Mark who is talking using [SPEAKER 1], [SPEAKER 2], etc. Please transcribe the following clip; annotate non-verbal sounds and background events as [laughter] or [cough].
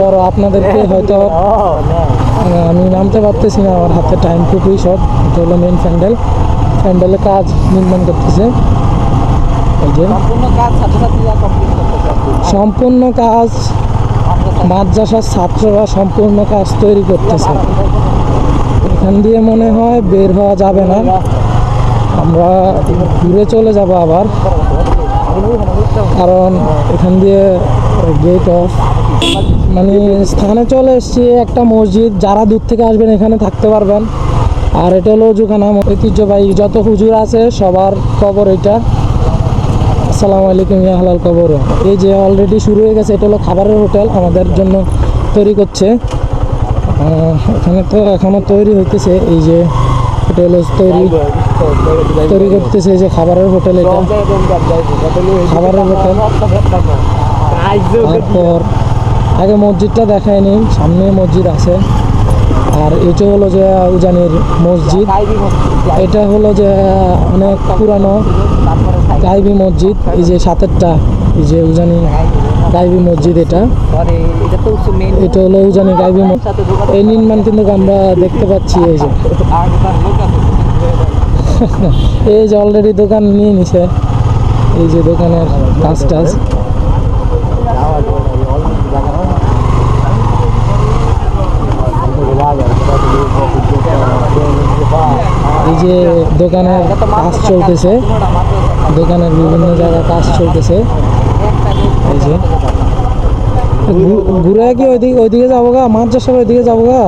[SPEAKER 1] বড় আপনাদেরকে [laughs] হয়তো আমি নামতে পারতেছি না আমার হাতে টাইম খুবই শর্ট এটা হলো মেন প্যান্ডেল প্যান্ডেলের কাজ নির্মাণ করতেছে।
[SPEAKER 2] সম্পূর্ণ কাজ ছাত্রছাত্রীরা কমপ্লিট করতেছে
[SPEAKER 1] সম্পূর্ণ কাজ মাদ্রাসার ছাত্ররা সম্পূর্ণ কাজ তৈরি করতেছে। এখান দিয়ে মনে হয় বের হওয়া যাবে না। আমরা ঘুরে চলে যাব আবার। কারণ এখান দিয়ে গেট অফ মানে স্থানে চলে এসেছি একটা মসজিদ। যারা দূর থেকে আসবেন এখানে থাকতে পারবেন। আর এটা হলো ওজুখানা ঐতিহ্যবাহী যত হুজুর আছে সবার কবর এটা। আসসালামু আলাইকুম ইয়া হালাল কবর। এই যে অলরেডি শুরু হয়ে গেছে এটা হলো খাবারের হোটেল। আমাদের জন্য তৈরি করছে। এখানে তো এখনও তৈরি হইতেছে। এই যে এটা হলো তৈরি তৈরি করতেছে এই যে খাবারের হোটেল এটা। খাবারের হোটেল। তারপর আগে মসজিদটা দেখায় দেখায়নি সামনে মসজিদ আছে। আর এটা হলো যে উজানির মসজিদ। এটা হলো যে অনেক পুরানো গাইবি মসজিদ, এই যে সাতেরটা, এই যে উজানি গাইবি মসজিদ এটা।
[SPEAKER 2] এটা
[SPEAKER 1] হলো উজানি গাইবি মসজিদ। এই নির্মাণ কিন্তু আমরা দেখতে পাচ্ছি, এই যে। [laughs] এই যে অলরেডি দোকান নিয়ে নিছে। এই যে দোকানের কাজ টাজ এই যে দোকানের কাজ চলতেছে, দোকানের বিভিন্ন জায়গায় কাজ চলতেছে। এই যে। ঘুরে কি ওইদিকে ওইদিকে যাব গা? মাদ্রাসার ওইদিকে যাব গা?